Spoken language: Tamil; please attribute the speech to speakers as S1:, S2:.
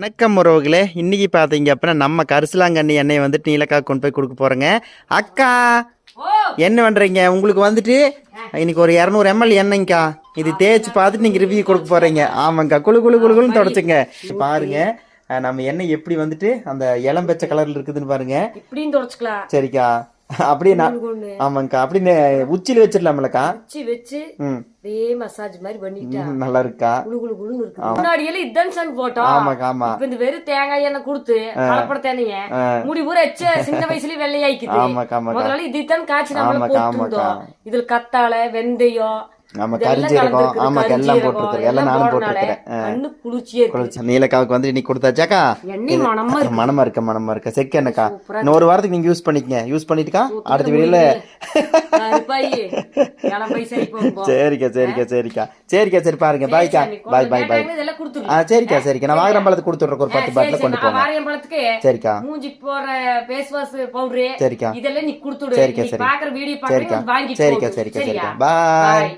S1: வணக்கம் உறவுகளே. இன்னைக்கு பார்த்தீங்க அப்படின்னா நம்ம கரிசலாங்கண்ணி எண்ணெய் வந்துட்டு நீலக்கா கொண்டு போய் கொடுக்க போறேங்க. அக்கா என்ன பண்றீங்க? உங்களுக்கு வந்துட்டு இன்னைக்கு ஒரு இரநூறு எம்எல் எண்ணெய்க்கா இது தேய்ச்சி பார்த்துட்டு நீங்க ரிவ்யூ கொடுக்க போறீங்க. ஆமாங்கக்கா குளு குளு குளு குளுன்னு தொடச்சுங்க. பாருங்க. நம்ம எண்ணெய் எப்படி வந்துட்டு அந்த இளம் பச்சை கலர்ல இருக்குதுன்னு பாருங்க.
S2: இப்படின்னு தொடச்சுக்கலாம்.
S1: சரிக்கா. அப்படியே நான் ஆமாங்கக்கா அப்படின்னு உச்சியில் வச்சிடலாம்லக்கா.
S2: வச்சு வச்சு அப்படியே மசாஜ் மாதிரி பண்ணிட்டா.
S1: ம், நல்லா இருக்கா?
S2: குளு குளு குளுன்னு இருக்கு. முன்னாடி எல்லாம் இதான் சன் போட்டோம்
S1: ஆமாக்கா ஆமா.
S2: இப்ப இந்த வெறும் தேங்காய் எண்ணெய் கொடுத்து கலப்பட தேனைய. முடி பூரா எச்ச சின்ன வயசுலயே வெள்ளையாய்க்குது.
S1: ஆமாக்கா ஆமாக்கா.
S2: முதல்ல இதுதான் காய்ச்சி நம்மள போட்டுருந்தோம். இதுல கத்தாழை வெந்தயம்
S1: ஆமா கரிஞ்சீரகம்.
S2: கலந்துருக்கு.
S1: ஆமாக்கா எல்லாம் போட்டுருக்குறேன் எல்லாம் நானும் போட்டுருக்கிறேன்.
S2: குளிர்ச்சியே
S1: நீலக்காவுக்கு வந்து இன்னைக்கு கொடுத்தாச்சாக்கா?
S2: மனமா இருக்கு.
S1: மனமா இருக்க செக் என்னக்கா இன்னும் ஒரு வாரத்துக்கு நீங்க யூஸ் பண்ணிக்கங்க. யூஸ் பண்ணிட்டுக்கா? அடுத்த வீடியோல சரிக்கா சரிக்கா சரிக்கா. சரிக்கா சரி பாருங்க. பாய்க்கா. பாய் பாய் பாய். ஆ சரிக்கா சரிக்கா. நான் வாகனம் பழத்துக்கு கொடுத்துட்றேன். ஒரு பத்து பாட்டில் கொண்டு போங்க. சரிக்கா.
S2: மூஞ்சி போற ஃபேஸ் வாஷ் பவுடர்
S1: சரிக்கா.
S2: இதெல்லாம் நீ கொடுத்துடு
S1: சரிக்கா, சரி.
S2: பாக்குற வீடியோ
S1: சரிக்கா. சரிக்கா சரிக்கா சரிக்கா. பாய்.